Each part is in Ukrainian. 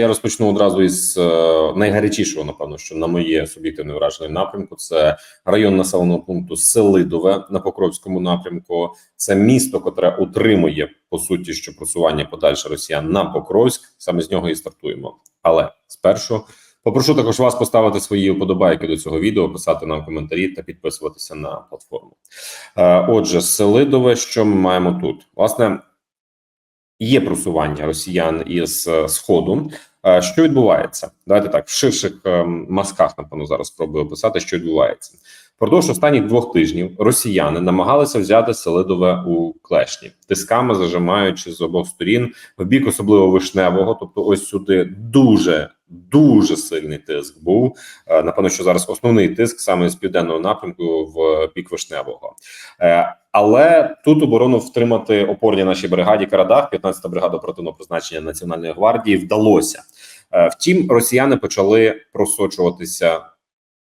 Я розпочну одразу із е, найгарячішого, напевно, що на моє суб'єктивне враження напрямку. Це район населеного пункту Селидове на Покровському напрямку. Це місто, котре утримує по суті, що просування подальше росіян на Покровськ. Саме з нього і стартуємо. Але спершу попрошу також вас поставити свої вподобайки до цього відео, писати нам коментарі та підписуватися на платформу. Е, Отже, Селидове, що ми маємо тут? Власне. Є просування росіян із е, сходу. Е, Що відбувається? Давайте так в ширших е, мазках, напевно, зараз спробую описати, що відбувається. Впродовж останніх двох тижнів росіяни намагалися взяти Селидове у клешні, тисками зажимаючи з обох сторін в бік, особливо вишневого. Тобто, ось сюди дуже дуже сильний тиск був. Е, Напевно, що зараз основний тиск саме з південного напрямку в бік вишневого. Але тут оборону втримати опорні нашій бригаді Карадах, 15-та бригада оперативного призначення Національної гвардії, вдалося. Е, Втім, росіяни почали просочуватися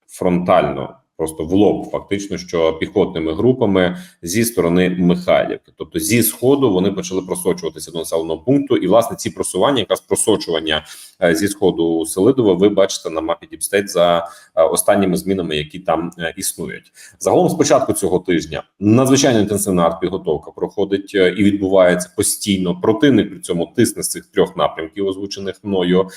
фронтально, просто в лоб, фактично, що піхотними групами зі сторони Михайлівки, тобто зі сходу, вони почали просочуватися до населеного пункту, і власне ці просування, якраз просочування е, зі сходу Селидова, ви бачите на мапі Діпстейт за е, останніми змінами, які там е, існують. Загалом, з початку цього тижня, надзвичайно інтенсивна артпідготовка проходить і відбувається постійно. Противник при цьому тисне з цих трьох напрямків, озвучених мною.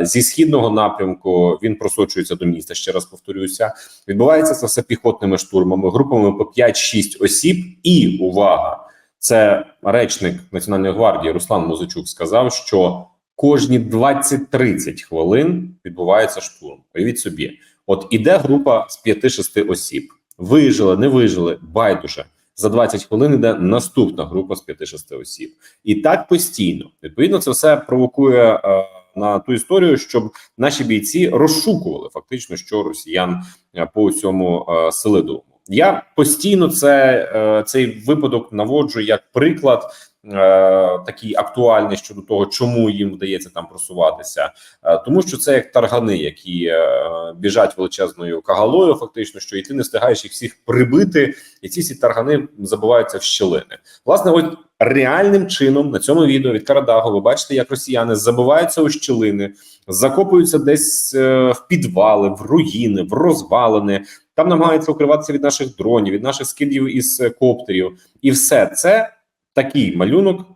Зі східного напрямку він просочується до міста. Ще раз повторюся. Відбувається це все піхотними штурмами, групами по 5-6 осіб. І увага, це речник Національної гвардії Руслан Музичук сказав, що кожні 20-30 хвилин відбувається штурм. Уявіть собі, от іде група з 5-6 осіб. Вижили, не вижили, байдуже. За 20 хвилин іде наступна група з 5-6 осіб, і так постійно. Відповідно, це все провокує е, на ту історію, щоб наші бійці розшукували фактично, що росіян е, по цьому е, селидовому. Я постійно це е, цей випадок наводжу як приклад. Е, Такий актуальний щодо того, чому їм вдається там просуватися, Е, тому що це як таргани, які е, біжать величезною кагалою, фактично, що і ти не встигаєш їх всіх прибити, і ці всі таргани забиваються в щілини. Власне, ось реальним чином на цьому відео від Карадагу ви бачите, як росіяни забиваються у щілини, закопуються десь в підвали, в руїни, в розвалини. Там намагаються укриватися від наших дронів, від наших скидів із коптерів, і все це такий малюнок.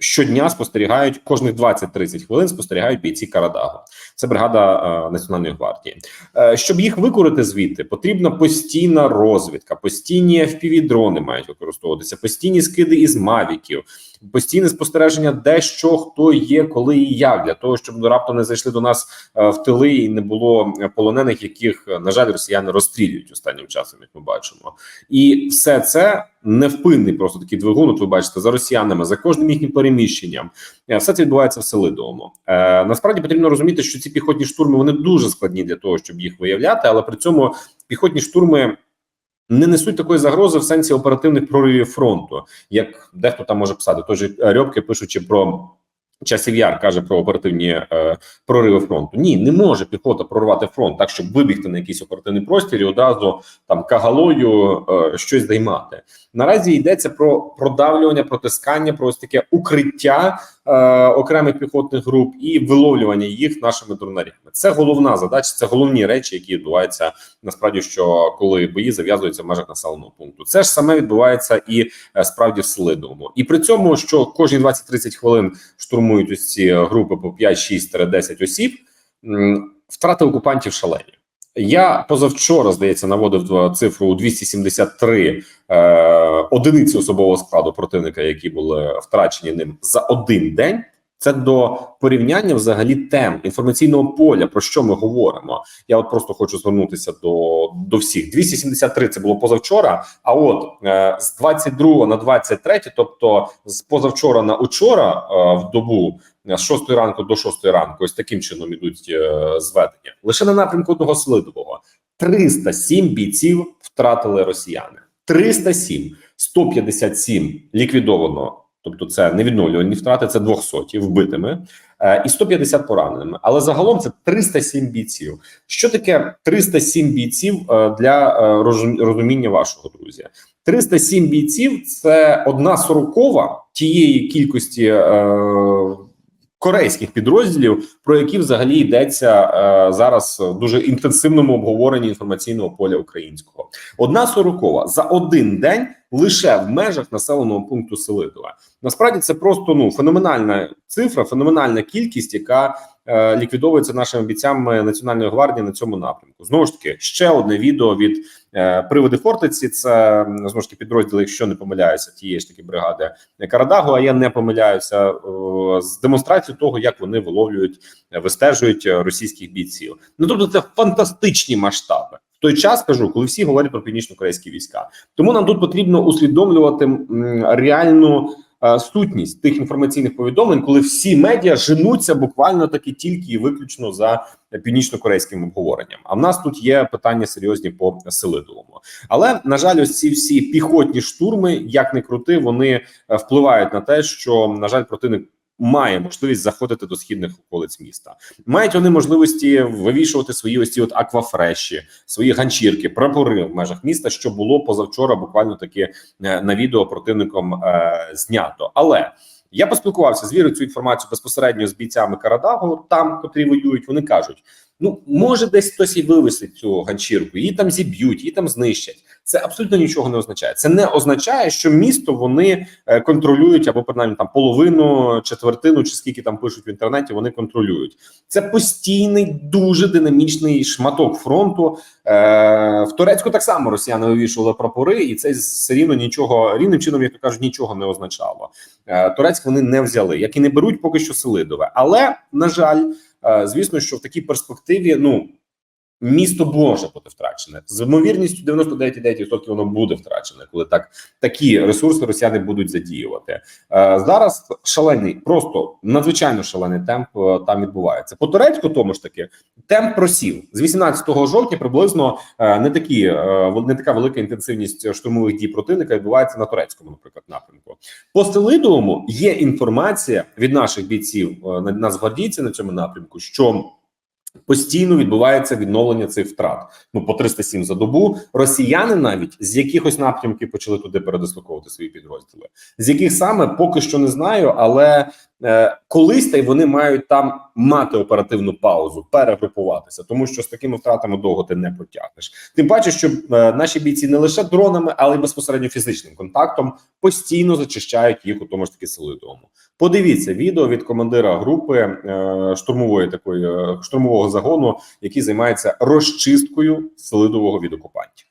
Щодня спостерігають кожних 20-30 хвилин. Спостерігають бійці Карадагу. Це бригада е, національної гвардії. Е, щоб їх викорити звідти, потрібна постійна розвідка, постійні fpv дрони мають використовуватися, постійні скиди із мавіків, постійне спостереження, де що хто є, коли і як для того, щоб раптом не зайшли до нас е, в тили і не було е, полонених, яких е, на жаль росіяни розстрілюють останнім часом, як ми бачимо, і все це невпинний просто такий двигун. От ви бачите за росіянами, за кожним їхнім переміщенням. Все це відбувається в Селидовому. Е, насправді потрібно розуміти, що ці піхотні штурми вони дуже складні для того, щоб їх виявляти, але при цьому піхотні штурми. Не несуть такої загрози в сенсі оперативних проривів фронту, як дехто там може писати. Той же Рьобки, пишучи про часів яр, каже про оперативні е, прориви фронту. Ні, не може піхота прорвати фронт так, щоб вибігти на якийсь оперативний простір і одразу там кагалою е, щось займати. Наразі йдеться про продавлювання, протискання, про ось таке укриття е, окремих піхотних груп і виловлювання їх нашими дронарями. Це головна задача, це головні речі, які відбуваються насправді, що коли бої зав'язуються в межах населеного пункту. Це ж саме відбувається і е, справді в Селидовому. І при цьому, що кожні 20-30 хвилин штурмують ці групи по 5-6-10 осіб, втрати окупантів шалені. Я позавчора, здається, наводив цифру у 273 е, одиниці особового складу противника, які були втрачені ним за один день. Це до порівняння взагалі тем інформаційного поля. Про що ми говоримо? Я от просто хочу звернутися до, до всіх. 273 – це було позавчора. А от е, з 22 на 23, тобто з позавчора на учора е, в добу з 6 ранку до 6 ранку, ось таким чином ідуть е, зведення. Лише на напрямку одного Слидового 307 бійців втратили росіяни. 307, 157 ліквідовано. Тобто це невідновлювані втрати, це 200 вбитими е, і 150 пораненими. Але загалом це 307 бійців. Що таке 307 бійців е, для е, розуміння вашого друзі? 307 бійців це одна сорокова тієї кількості е, корейських підрозділів, про які взагалі йдеться е, зараз в дуже інтенсивному обговоренні інформаційного поля українського. Одна сорокова за один день лише в межах населеного пункту Селидове. Насправді це просто ну феноменальна цифра, феноменальна кількість, яка е, ліквідовується нашими бійцями Національної гвардії на цьому напрямку. Знову ж таки, ще одне відео від приводи Фортиці. Це знову ж таки підрозділи, якщо не помиляюся, тієї ж таки бригади Карадагу. А я не помиляюся е, з демонстрацією того, як вони виловлюють, е, вистежують е, російських бійців. Ну тобто, це фантастичні масштаби. В той час кажу, коли всі говорять про північно-корейські війська. Тому нам тут потрібно усвідомлювати реальну е, сутність тих інформаційних повідомлень, коли всі медіа женуться буквально таки тільки і виключно за північно-корейським обговоренням. А в нас тут є питання серйозні по Селидовому. Але на жаль, ось ці всі піхотні штурми, як не крути, вони е, впливають на те, що на жаль, противник. Має можливість заходити до східних околиць міста. Мають вони можливості вивішувати свої ось ці от аквафреші, свої ганчірки, прапори в межах міста, що було позавчора, буквально таки е, на відео противником е, знято. Але я поспілкувався, звірив цю інформацію безпосередньо з бійцями Карадагу, там котрі воюють. Вони кажуть: ну може, десь хтось і вивесить цю ганчірку, її там зіб'ють, її там знищать. Це абсолютно нічого не означає. Це не означає, що місто вони е, контролюють або принаймні там половину, четвертину, чи скільки там пишуть в інтернеті. Вони контролюють. Це постійний, дуже динамічний шматок фронту. Е, в Турецьку так само росіяни вивішували прапори, і це все рівно нічого рівним чином, як то кажуть, нічого не означало. Е, Турецьк вони не взяли, як і не беруть поки що Селидове. Але на жаль, звісно, що в такій перспективі, ну. Місто може бути втрачене з ймовірністю 99,9% воно буде втрачене, коли так такі ресурси росіяни будуть задіювати. Е, зараз шалений, просто надзвичайно шалений темп е, там відбувається. По турецьку, тому ж таки, темп просів з 18 жовтня. Приблизно е, не такі не така велика інтенсивність штурмових дій противника відбувається на турецькому, наприклад, напрямку. По Селидовому є інформація від наших бійців на- нацгвардійців на цьому напрямку, що Постійно відбувається відновлення цих втрат. Ну по 307 за добу. Росіяни навіть з якихось напрямків почали туди передислоковувати свої підрозділи. З яких саме поки що не знаю, але колись та й вони мають там мати оперативну паузу, перегрупуватися, тому що з такими втратами довго ти не протягнеш. Тим паче, що е, наші бійці не лише дронами, але й безпосередньо фізичним контактом постійно зачищають їх у тому ж таки селидовому. Подивіться відео від командира групи е, штурмової такої е, штурмового загону, який займається розчисткою селидового від окупантів.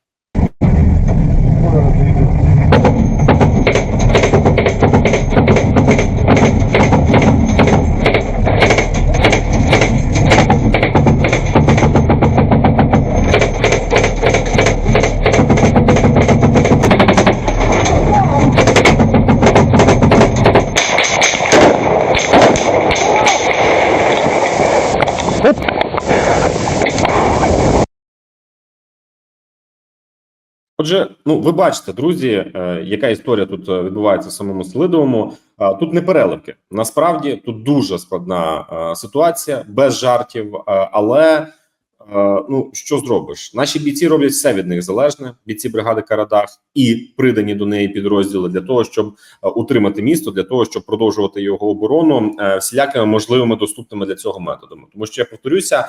Отже, ну ви бачите, друзі, е, яка історія тут е, відбувається в самому Селидовому. Тут не переливки. Насправді тут дуже складна е, ситуація, без жартів. але ну що зробиш? Наші бійці роблять все від них залежне. Бійці бригади Карадах і придані до неї підрозділи для того, щоб утримати місто, для того, щоб продовжувати його оборону всілякими можливими доступними для цього методами. Тому що я повторюся,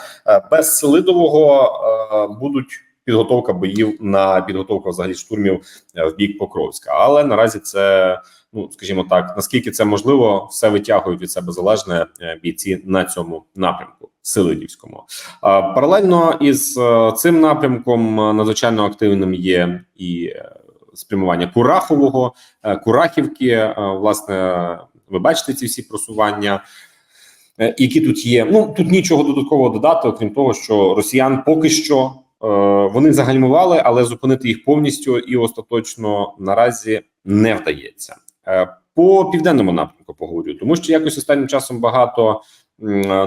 без Селидового будуть підготовка боїв на підготовку взагалі штурмів е, в бік Покровська. Але наразі це, ну скажімо так, наскільки це можливо, все витягують від себе залежне е, бійці на цьому напрямку. Силидівському паралельно із е, цим напрямком надзвичайно активним є і спрямування Курахового, Курахівки. Власне, ви бачите ці всі просування, які тут є. Ну тут нічого додаткового додати, окрім того, що росіян поки що вони загальмували, але зупинити їх повністю і остаточно наразі не вдається. Е, По південному напрямку поговорю, тому що якось останнім часом багато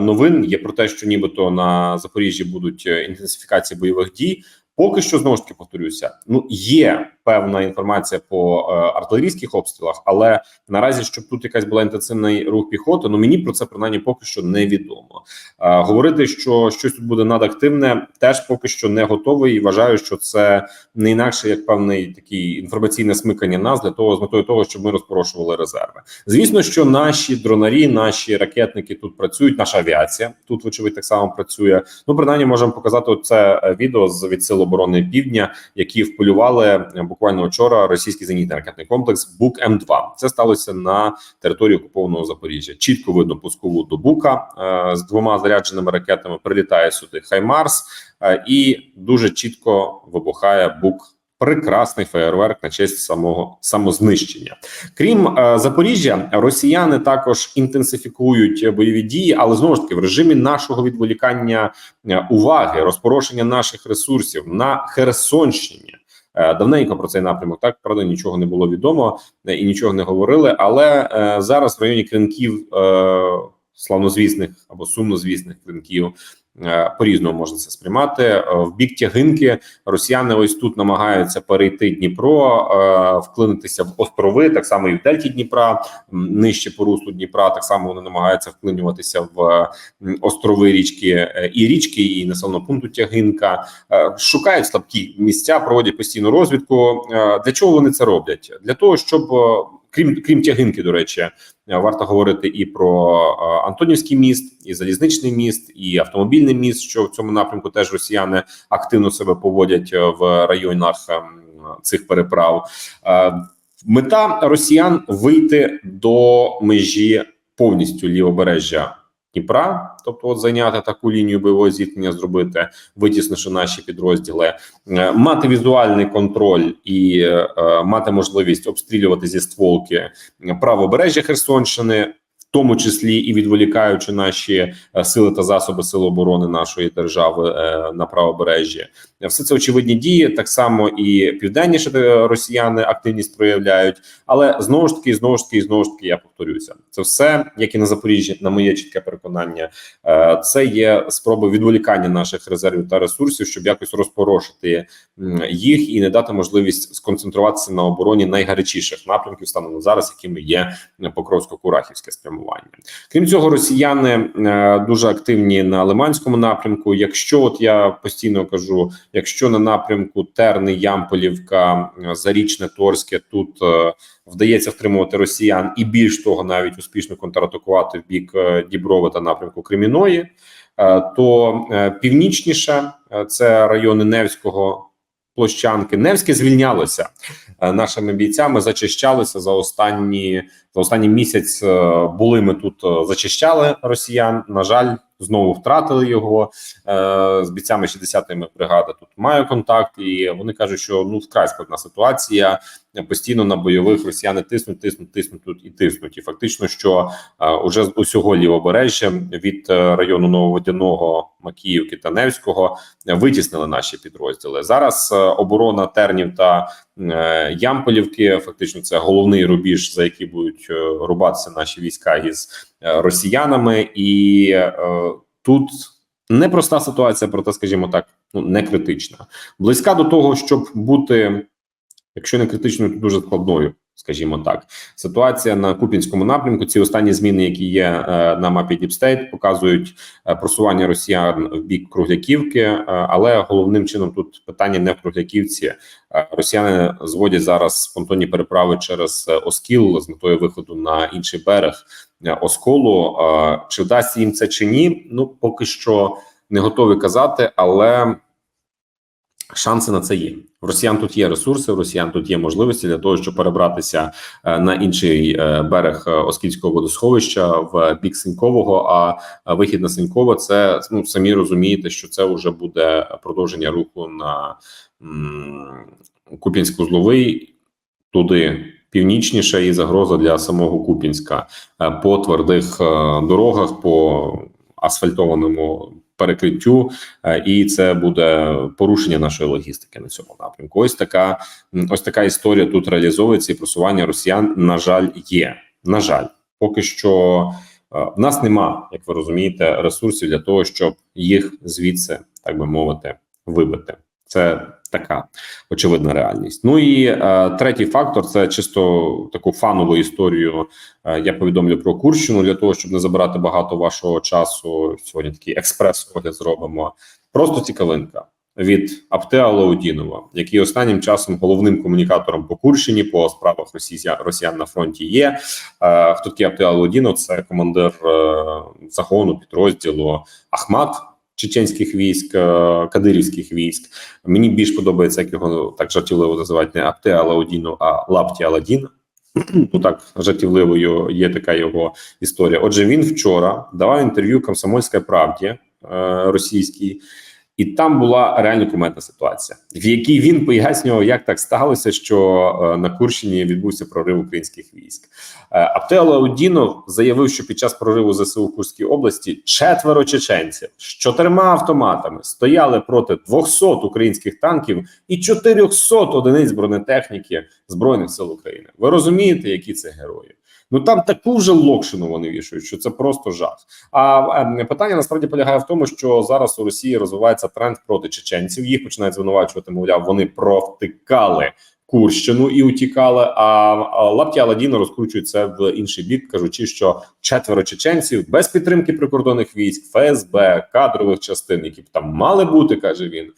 новин є про те, що нібито на Запоріжжі будуть е, інтенсифікації бойових дій. Поки що знову ж таки повторюся. Ну є певна інформація по е, артилерійських обстрілах, але наразі, щоб тут якась була інтенсивний рух піхоти, ну мені про це принаймні поки що невідомо. Е, говорити, що щось тут буде надактивне, теж поки що не готовий. І вважаю, що це не інакше як певний такий інформаційне смикання нас для того з метою того, щоб ми розпорошували резерви. Звісно, що наші дронарі, наші ракетники тут працюють. Наша авіація тут, вочевидь, так само працює. Ну, принаймні, можемо показати це е, відео з від сил оборони Півдня, які вполювали е, буквально вчора російський зенітний ракетний комплекс Бук М 2 Це сталося на території окупованого Запоріжжя. Чітко видно пускову до Бука е, з двома зарядженими ракетами. Прилітає сюди Хаймарс, е, і дуже чітко вибухає Бук. Прекрасний феєрверк на честь самого самознищення. Крім е, Запоріжжя, росіяни також інтенсифікують бойові дії, але знову ж таки в режимі нашого відволікання е, уваги, розпорошення наших ресурсів на Херсонщині. Е, Давненько про цей напрямок так правда нічого не було відомо е, і нічого не говорили. Але е, зараз в районі кринків е, славнозвісних або сумнозвісних кринків е, по-різному можна це сприймати. Е, В бік тягинки росіяни ось тут намагаються перейти Дніпро, е, вклинитися в острови, так само і в Дельті Дніпра, нижче по руслу Дніпра. Так само вони намагаються вклинюватися в острови річки і річки, і населеного пункту Тягинка. Шукають слабкі місця, проводять постійну розвідку. Для чого вони це роблять? Для того, щоб крім крім тягинки, до речі, е, варто говорити і про е, Антонівський міст, і залізничний міст, і автомобільний міст, що в цьому напрямку теж росіяни активно себе поводять е, в районах ем, цих переправ. Е, Мета росіян вийти до межі повністю лівобережжя Дніпра, тобто от зайняти таку лінію бойового зіткнення, зробити, витіснивши наші підрозділи, е, мати візуальний контроль і е, е, мати можливість обстрілювати зі стволки правобережжя Херсонщини. Тому числі і відволікаючи наші е, сили та засоби сил оборони нашої держави е, на правобережжі, все це очевидні дії. Так само і південніше росіяни активність проявляють. Але знову ж таки, знову ж таки, знову ж таки, я повторюся, це все, як і на Запоріжжі, на моє чітке переконання, е, це є спроби відволікання наших резервів та ресурсів, щоб якось розпорошити їх і не дати можливість сконцентруватися на обороні найгарячіших напрямків станом зараз, якими є Покровсько-Курахівське спрямування. Крім цього, росіяни е, дуже активні на Лиманському напрямку. Якщо от я постійно кажу, якщо на напрямку Терни, Ямполівка, е, Зарічне, Торське тут е, вдається втримувати росіян, і більш того, навіть успішно контратакувати в бік Діброви та напрямку Креміної, то північніше це райони Невського. Площанки Невське звільнялося нашими бійцями. Зачищалося за останні за останній місяць. е, Були ми тут е, зачищали росіян. На жаль, знову втратили його е, з бійцями 60-ї бригади. Тут маю контакт, і вони кажуть, що ну вкрай складна ситуація. Постійно на бойових росіяни тиснуть, тиснуть, тиснуть тут і тиснуть. І фактично, що уже з усього лівобережжя від району Нововодяного, Макіївки та Невського витіснили наші підрозділи. Зараз оборона Тернів та Ямполівки. Фактично, це головний рубіж, за який будуть е, рубатися наші війська із е, росіянами, і е, тут непроста ситуація, проте, скажімо так, ну не критична, близька до того, щоб бути, якщо не критичною, то дуже складною. Скажімо так, ситуація на Купінському напрямку. Ці останні зміни, які є е, на мапі Діпстейт, показують е, просування росіян в бік Кругляківки. Е, але головним чином тут питання не в Кругляківці. Росіяни зводять зараз понтонні переправи через Оскіл з метою виходу на інший берег Осколу. Чи вдасться їм це чи ні? Ну поки що не готові казати, але шанси на це є. В росіян тут є ресурси, в росіян тут є можливості для того, щоб перебратися е, на інший е, берег е, Оскільського водосховища в бік Синькового. А вихід на Синьково це ну самі розумієте, що це вже буде продовження руху на м, Куп'янськ-Узловий туди. Північніше і загроза для самого Купінська по твердих дорогах, по асфальтованому перекриттю, е, і це буде порушення нашої логістики на цьому напрямку. Ось така ось така історія тут реалізовується і просування росіян. На жаль, є. На жаль, поки що е, в нас нема, як ви розумієте, ресурсів для того, щоб їх звідси, так би мовити, вибити. Це така очевидна реальність. Ну і е, третій фактор це чисто таку фанову історію. Е, я повідомлю про Курщину для того, щоб не забирати багато вашого часу. Сьогодні такий експрес огляд зробимо. Просто цікавинка від Аптеа Лаудінова, який останнім часом головним комунікатором по Курщині по справах росіян, росіян на фронті є. Е, хто такий Аптеа Лаудінов? Це командир е, загону підрозділу Ахмат чеченських військ, е, кадирівських військ. Мені більш подобається, як його так жартівливо називають не Апте Алаудіну, а Лапті Аладін. Ну так жартівливою є така його історія. Отже, він вчора давав інтерв'ю Комсомольській правді е, російській, і там була реально куметна ситуація, в якій він пояснював, як так сталося, що е, на Курщині відбувся прорив українських військ. Е, Аптел Аудінов заявив, що під час прориву ЗСУ в Курській області четверо чеченців з чотирма автоматами стояли проти 200 українських танків і 400 одиниць бронетехніки збройних сил України. Ви розумієте, які це герої? Ну там таку вже локшину вони вішають, що це просто жах. А е, питання насправді полягає в тому, що зараз у Росії розвивається тренд проти чеченців. Їх починають звинувачувати. Мовляв, вони провтикали Курщину і утікали. А Лапті Аладіно розкручують це в інший бік, кажучи, що четверо чеченців без підтримки прикордонних військ, ФСБ, кадрових частин, які б там мали бути, каже він.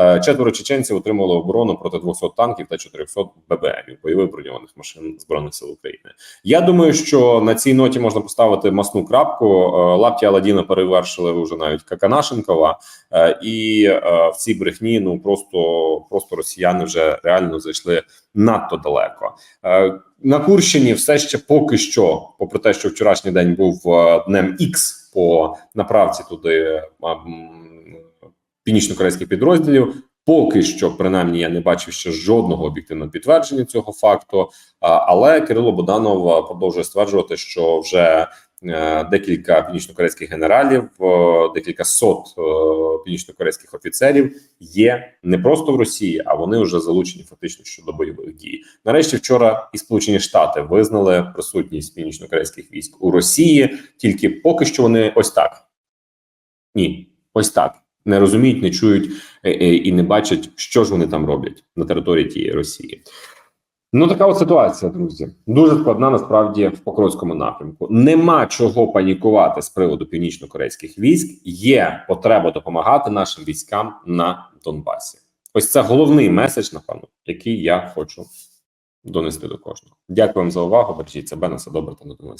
Е, Четверо чеченців отримали оборону проти 200 танків та 400 ББМів, бойових броньованих машин збройних сил України. Я думаю, що на цій ноті можна поставити масну крапку. Е, Лапті Аладіна перевершили вже навіть Каканашенкова, Е, і в цій брехні ну просто просто росіяни вже реально зайшли надто далеко. На Курщині все ще поки що, попри те, що вчорашній день був днем Х по направці туди північно-корейських підрозділів. Поки що, принаймні, я не бачив ще жодного об'єктивного підтвердження цього факту. Але Кирило Боданов продовжує стверджувати, що вже е, декілька північно-корейських генералів, е, декілька сот е, північно-корейських офіцерів є не просто в Росії, а вони вже залучені фактично щодо бойових дій. Нарешті вчора і Сполучені Штати визнали присутність північно-корейських військ у Росії, тільки поки що вони ось так. Ні, ось так не розуміють, не чують е, е, і не бачать, що ж вони там роблять на території тієї Росії. Ну, така от ситуація, друзі. Дуже складна насправді в Покровському напрямку. Нема чого панікувати з приводу північно-корейських військ. Є потреба допомагати нашим військам на Донбасі. Ось це головний меседж, напевно, який я хочу донести до кожного. Дякую вам за увагу. Бережіть себе на все добре та до нових.